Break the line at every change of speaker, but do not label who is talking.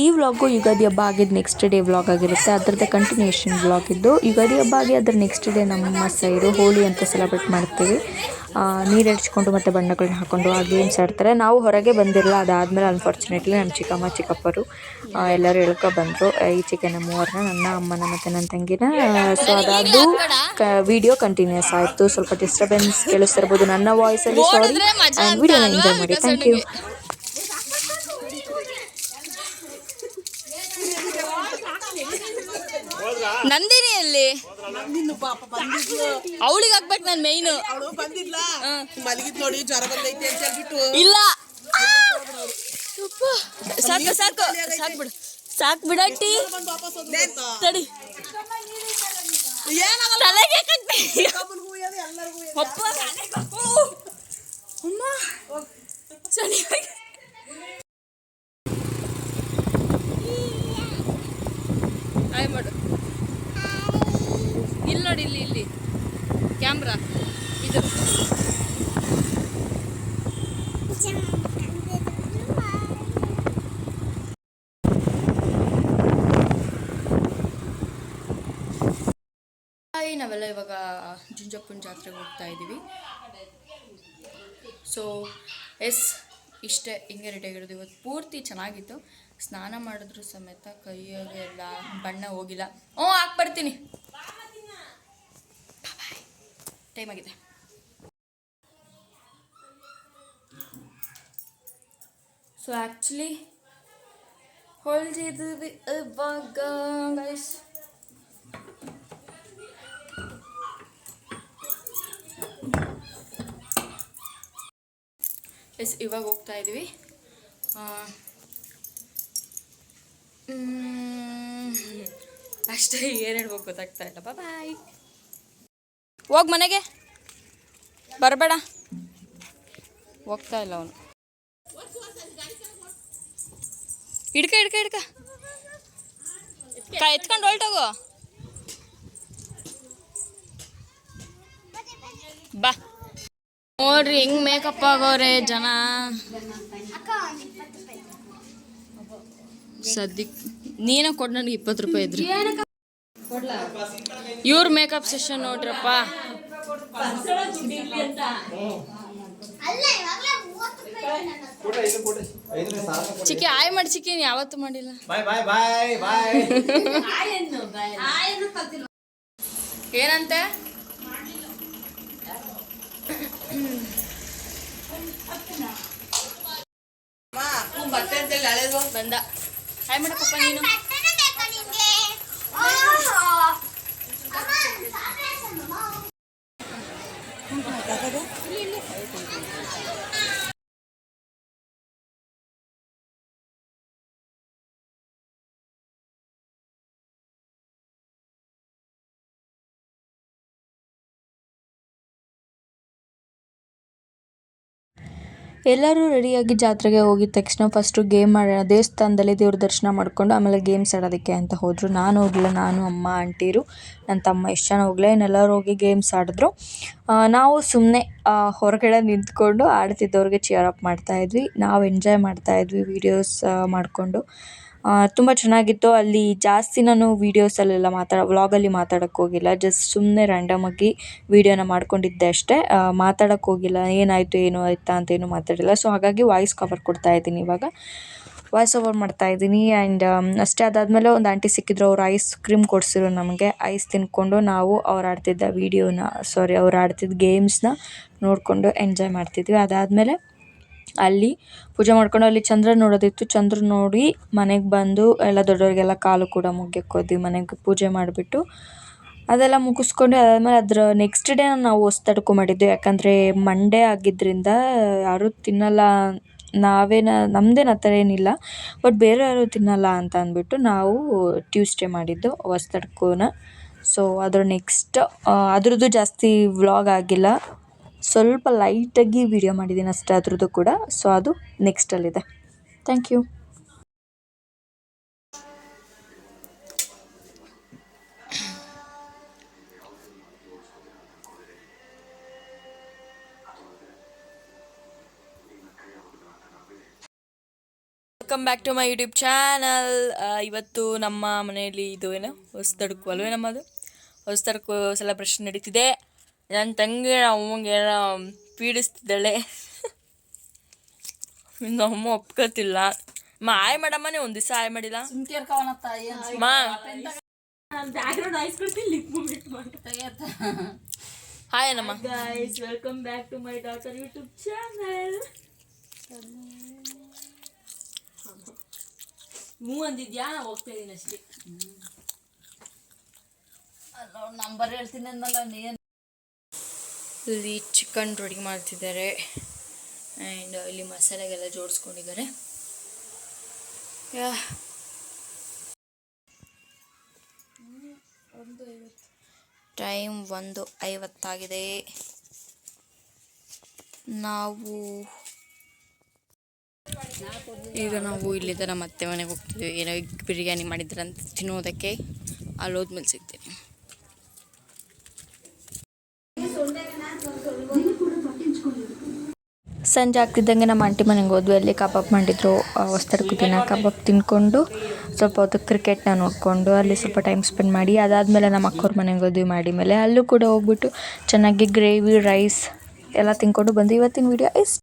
ಈ ವ್ಲಾಗು ಯುಗಾದಿ ಹಬ್ಬ ಆಗಿದ್ದು ನೆಕ್ಸ್ಟ್ ಡೇ ವ್ಲಾಗ್ ಆಗಿರುತ್ತೆ. ಅದರದ್ದು ಕಂಟಿನ್ಯೂಷನ್ ವ್ಲಾಗ್ ಇದ್ದು ಯುಗಾದಿ ಹಬ್ಬ ಆಗಿ ಅದ್ರ ನೆಕ್ಸ್ಟ್ ಡೇ ನಮ್ಮ ಸೈಡು ಹೋಳಿ ಅಂತ ಸೆಲೆಬ್ರೇಟ್ ಮಾಡ್ತೀವಿ. ನೀರು ಹಚ್ಕೊಂಡು ಮತ್ತು ಬಣ್ಣಗಳನ್ನ ಹಾಕ್ಕೊಂಡು ಆ ಗೇಮ್ಸ್ ಆಡ್ತಾರೆ. ನಾವು ಹೊರಗೆ ಬಂದಿರಲ್ಲ ಅದಾದಮೇಲೆ ಅನ್ಫಾರ್ಚುನೇಟ್ಲಿ ನಮ್ಮ ಚಿಕ್ಕಮ್ಮ ಚಿಕ್ಕಪ್ಪರು ಎಲ್ಲರೂ ಎಳ್ಕೊ ಬಂದರು. ಈಚೆಗೆ ನಮ್ಮ ಮೂವರನ್ನ ನನ್ನ ಅಮ್ಮನ ಮತ್ತು ನನ್ನ ತಂಗಿನ. ಸೊ ಅದಾದ್ದು ಕ ವಿಡಿಯೋ ಕಂಟಿನ್ಯೂಸ್ ಆಯಿತು. ಸ್ವಲ್ಪ ಡಿಸ್ಟರ್ಬೆನ್ಸ್ ಕೇಳಿಸ್ತಿರ್ಬೋದು ನನ್ನ ವಾಯ್ಸಲ್ಲಿ ಸಾರಿ ಆ್ಯಂಡ್ ವಿಡಿಯೋನ ಎಂಜಾಯ್ ಮಾಡಿ. ಥ್ಯಾಂಕ್ ಯು
ನಂದಿನಿ ಅಲ್ಲಿ
ನಿನ್ನ ಪಾಪ ಬಂದಿದ್ಲು.
ಅವಳಿಗೆ ಹಾಕ್ಬೇಕು ನಾನು ಮೈನು
ಅವಳು ಮಲಗಿದ್ ನೋಡಿ ಜ್ವರ ಬಂದೈತೆ ಅಂತ ಹೇಳ್ಬಿಟ್ಟು.
ಇಲ್ಲ. ಸಾಕು ಸಾಕು ಸಾಕು ಬಿಡು. ಸಾಕು ಬಿಡಟ್ಟಿ ತಡಿ. ತಲೆಗೆ ಕಟ್ಟಿ ಅಪ್ಪ ಅಮ್ಮ. ಆಯ್ ಮಾಡು. ಇಲ್ಲಿ ನೋಡಿ, ಇಲ್ಲಿ ಇಲ್ಲಿ. ಕ್ಯಾಮ್ರಾ ಇದು. ನಾವೆಲ್ಲ ಇವಾಗ ಜುಂಜಪ್ಪನ ಜಾತ್ರೆಗೆ ಹೋಗ್ತಾ ಇದ್ದೀವಿ. ಸೊ ಎಸ್, ಇಷ್ಟೇ, ಹಿಂಗೆ ರೆಡಿ ಆಗಿರೋದು. ಇವತ್ತು ಪೂರ್ತಿ ಚೆನ್ನಾಗಿತ್ತು. ಸ್ನಾನ ಮಾಡಿದ್ರು ಸಮೇತ ಕೈಯಾಗೆಲ್ಲ ಬಣ್ಣ ಹೋಗಿಲ್ಲ. ಹ್ಞೂ, ಹಾಕ್ ಬರ್ತೀನಿ. ಟೈಮ್ ಆಗಿದೆ. ಸೊ ಆ್ಯಕ್ಚುಲಿ ಹೊಳ್ದಿದ್ವಿ ಇವಾಗ ಗೈಸ್ ಎಸ್ ಇವಾಗ ಹೋಗ್ತಾ ಇದ್ದೀವಿ ಅಷ್ಟೇ ಏನು ಹೇಳ್ಬೇಕು ಗೊತ್ತಾಗ್ತಾ ಇಲ್ಲ. ಬಾಯ್ ಹೋಗ್ ಮನೆಗೆ. ಬರಬೇಡ. ಹೋಗ್ತಾ ಇಲ್ಲ ಅವನು. ಹಿಡ್ಕ ಹಿಡ್ಕ ಹಿಡ್ಕ. ಎತ್ಕೊಂಡು ಹೊಲ್ಟೋಗು ಬಾ. ನೋಡ್ರಿ ಹೆಂಗ್ ಮೇಕಪ್ ಆಗೋರೆ ಜನ. ಸದ್ಯಕ್ ನೀನ ಕೊಡ್ ನನಗೆ ಇಪ್ಪತ್ತು ರೂಪಾಯಿ ಇದ್ರಿ. ಇವ್ರ ಮೇಕಪ್ ಸೆಷನ್ ನೋಡ್ರಪ್ಪ ಚಿಕ್ಕಿ ಆಯ್ ಮಾಡಿ ಚಿಕ್ಕಿ ಯಾವತ್ತು ಯಾವತ್ತೂ ಮಾಡಿಲ್ಲ
ಬಾಯ್ ಬಾಯ್ ಬಾಯ್ ಬಾಯ್
ಏನಂತೆ ಬಂದ ಹಾಯ್ ಮಾಡಪ್ಪ ನೀನು
ಎಲ್ಲರೂ ರೆಡಿಯಾಗಿ ಜಾತ್ರೆಗೆ ಹೋಗಿದ ತಕ್ಷಣ ಫಸ್ಟು ಗೇಮ್ ಮಾಡೋಣ ದೇವಸ್ಥಾನದಲ್ಲಿ ದೇವ್ರ ದರ್ಶನ ಮಾಡಿಕೊಂಡು ಆಮೇಲೆ ಗೇಮ್ಸ್ ಆಡೋದಕ್ಕೆ ಅಂತ ಹೋದರು. ನಾನು ಹೋಗಲಿಲ್ಲ, ನಾನು, ಅಮ್ಮ, ಆಂಟಿರು ನನ್ನ ತಮ್ಮ ಎಷ್ಟು ಜನ ಹೋಗಲೇ ಇನ್ನೆಲ್ಲರೂ ಹೋಗಿ ಗೇಮ್ಸ್ ಆಡಿದ್ರು. ನಾವು ಸುಮ್ಮನೆ ಹೊರಗಡೆ ನಿಂತ್ಕೊಂಡು ಆಡ್ತಿದ್ದವ್ರಿಗೆ ಚಿಯರ್ ಅಪ್ ಮಾಡ್ತಾಯಿದ್ವಿ ನಾವು ಎಂಜಾಯ್ ಮಾಡ್ತಾಯಿದ್ವಿ ವೀಡಿಯೋಸ್ ಮಾಡಿಕೊಂಡು. ತುಂಬ ಚೆನ್ನಾಗಿತ್ತು. ಅಲ್ಲಿ ಜಾಸ್ತಿ ನಾನು ವೀಡಿಯೋಸಲ್ಲೆಲ್ಲ ಮಾತಾಡ ವ್ಲಾಗಲ್ಲಿ ಮಾತಾಡಕ್ಕೆ ಹೋಗಿಲ್ಲ. ಜಸ್ಟ್ ಸುಮ್ಮನೆ ರ್ಯಾಂಡಮಾಗಿ ವೀಡಿಯೋನ ಮಾಡ್ಕೊಂಡಿದ್ದೆ ಅಷ್ಟೇ. ಮಾತಾಡಕ್ಕೆ ಹೋಗಿಲ್ಲ. ಏನಾಯಿತು, ಏನು ಆಯ್ತಾ ಅಂತ ಏನು ಮಾತಾಡಿಲ್ಲ. ಸೊ ಹಾಗಾಗಿ ವಾಯ್ಸ್ ಕವರ್ ಕೊಡ್ತಾ ಇದ್ದೀನಿ ಇವಾಗ. ವಾಯ್ಸ್ ಓವರ್ ಮಾಡ್ತಾ ಇದ್ದೀನಿ. ಆ್ಯಂಡ್ ಅಷ್ಟೇ ಅದಾದಮೇಲೆ ಒಂದು ಆಂಟಿ ಸಿಕ್ಕಿದ್ರು. ಅವ್ರು ಐಸ್ ಕ್ರೀಮ್ ಕೊಡಿಸಿರು ನಮಗೆ. ಐಸ್ ತಿನ್ಕೊಂಡು ನಾವು ಅವ್ರು ಆಡ್ತಿದ್ದ ವೀಡಿಯೋನ ಸಾರಿ ಅವ್ರು ಆಡ್ತಿದ್ದ ಗೇಮ್ಸ್ನ ನೋಡಿಕೊಂಡು ಎಂಜಾಯ್ ಮಾಡ್ತಿದ್ವಿ. ಅದಾದಮೇಲೆ ಅಲ್ಲಿ ಪೂಜೆ ಮಾಡ್ಕೊಂಡು ಅಲ್ಲಿ ಚಂದ್ರ ನೋಡೋದಿತ್ತು. ಚಂದ್ರ ನೋಡಿ ಮನೆಗೆ ಬಂದು ಎಲ್ಲ ದೊಡ್ಡವರಿಗೆಲ್ಲ ಕಾಲು ಕೂಡ ಮುಗ್ಯಕ್ಕೆ ಹೋದ್ವಿ ಮನೆಗೆ ಪೂಜೆ ಮಾಡಿಬಿಟ್ಟು. ಅದೆಲ್ಲ ಮುಗಿಸ್ಕೊಂಡು ಅದಾದಮೇಲೆ ಅದ್ರ ನೆಕ್ಸ್ಟ್ ಡೇ ನಾವು ಹೊಸ್ತಡ್ಕೊ ಮಾಡಿದ್ವಿ. ಯಾಕಂದರೆ ಮಂಡೇ ಆಗಿದ್ದರಿಂದ ಯಾರೂ ತಿನ್ನಲ್ಲ ನಾವೇನ ನಮ್ದೇನು ಆ ಥರ ಏನಿಲ್ಲ. ಬಟ್ ಬೇರೆ ಯಾರು ತಿನ್ನಲ್ಲ ಅಂತ ಅಂದ್ಬಿಟ್ಟು ನಾವು ಟ್ಯೂಸ್ಡೇ ಮಾಡಿದ್ದು ಹೊಸ್ತಡ್ಕೋನ ಸೊ ಅದ್ರ ನೆಕ್ಸ್ಟ್ ಅದ್ರದ್ದು ಜಾಸ್ತಿ ವ್ಲಾಗ್ ಆಗಿಲ್ಲ. ಸ್ವಲ್ಪ ಲೈಟಾಗಿ ವಿಡಿಯೋ ಮಾಡಿದ್ದೀನಿ ಅಷ್ಟೇ ಅದ್ರದ್ದು ಕೂಡ. ಸೊ ಅದು ನೆಕ್ಸ್ಟಲ್ಲಿದೆ thank you
welcome back to my YouTube channel ಇವತ್ತು ನಮ್ಮ ಮನೆಯಲ್ಲಿ ಇದು ಏನು? ಹೊಸದಡ್ಕು ಅಲ್ವೇ ನಮ್ಮದು? ಹೊಸದಡ್ಕು ಸೆಲೆಬ್ರೇಷನ್ ನಡೀತಿದೆ. ನನ್ನ ತಂಗಿ ಅಮ್ಮಂಗೆ ಏನೋ ಪೀಡಿಸ್ತಿದ್ದಾಳೆ. ಇನ್ನು ಅಮ್ಮ ಒಪ್ಕೋತಿಲ್ಲ. ಮಾ ಆಯ್ ಮಾಡಮ್ಮನೆ ಒಂದು ದಿವಸ ಆಯ್ ಮಾಡಿಲ್ಲ? ಮಾ. ಹಾಯ್ ಏನಮ್ಮ
guys welcome back to my daughter YouTube channel ಹ್ಞೂ ಅಂದಿದ್ಯಾ? ಹೋಗ್ತಾ ಇದ್ದೀನಿ ಅಷ್ಟೇ.
ನಂಬರ್ ಹೇಳ್ತೀನಿ ಅಂದಲ್ಲ ನೀನು
ಇಲ್ಲಿ ಚಿಕನ್ ರೆಡಿ ಮಾಡ್ತಿದ್ದಾರೆ. ಆ್ಯಂಡ್ ಇಲ್ಲಿ ಮಸಾಲೆಗೆಲ್ಲ ಜೋಡಿಸ್ಕೊಂಡಿದ್ದಾರೆ. ಟೈಮ್ ಒಂದು ಐವತ್ತಾಗಿದೆ. ನಾವು ಈಗ ನಾವು ಇಲ್ಲಿಂದ ನಮ್ಮ ಅತ್ತೆ ಮನೆಗೆ ಹೋಗ್ತೀವಿ ಏನೋ ಬಿರಿಯಾನಿ ಮಾಡಿದ್ರಂತ ತಿನ್ನೋದಕ್ಕೆ. ಅಲ್ಲಿ ಹೋದ್ಮೇಲೆ ಸಿಗ್ತೀನಿ.
ಸಂಜೆ ಆಗ್ತಿದ್ದಂಗೆ ನಮ್ಮ ಆಂಟಿ ಮನೆಗೆ ಹೋದ್ವಿ. ಅಲ್ಲಿ ಕಬಾಬ್ ಮಾಡಿದ್ರು. ಹೊಸ್ತಡ್ಕು ದಿನ ಕಬಾಬ್ ತಿನ್ಕೊಂಡು ಸ್ವಲ್ಪ ಹೊತ್ತು ಕ್ರಿಕೆಟ್ನ ನೋಡಿಕೊಂಡು ಅಲ್ಲಿ ಸ್ವಲ್ಪ ಟೈಮ್ ಸ್ಪೆಂಡ್ ಮಾಡಿ, ಅದಾದಮೇಲೆ ನಮ್ಮ ಅಕ್ಕವ್ರ ಮನೆಗೆ ಹೋದ್ವಿ ಮಾಡಿ ಮೇಲೆ. ಅಲ್ಲೂ ಕೂಡ ಹೋಗ್ಬಿಟ್ಟು ಚೆನ್ನಾಗಿ ಗ್ರೇವಿ ರೈಸ್ ಎಲ್ಲ ತಿನ್ಕೊಂಡು ಬಂದು ಇವತ್ತಿನ ವಿಡಿಯೋ ಇಷ್ಟ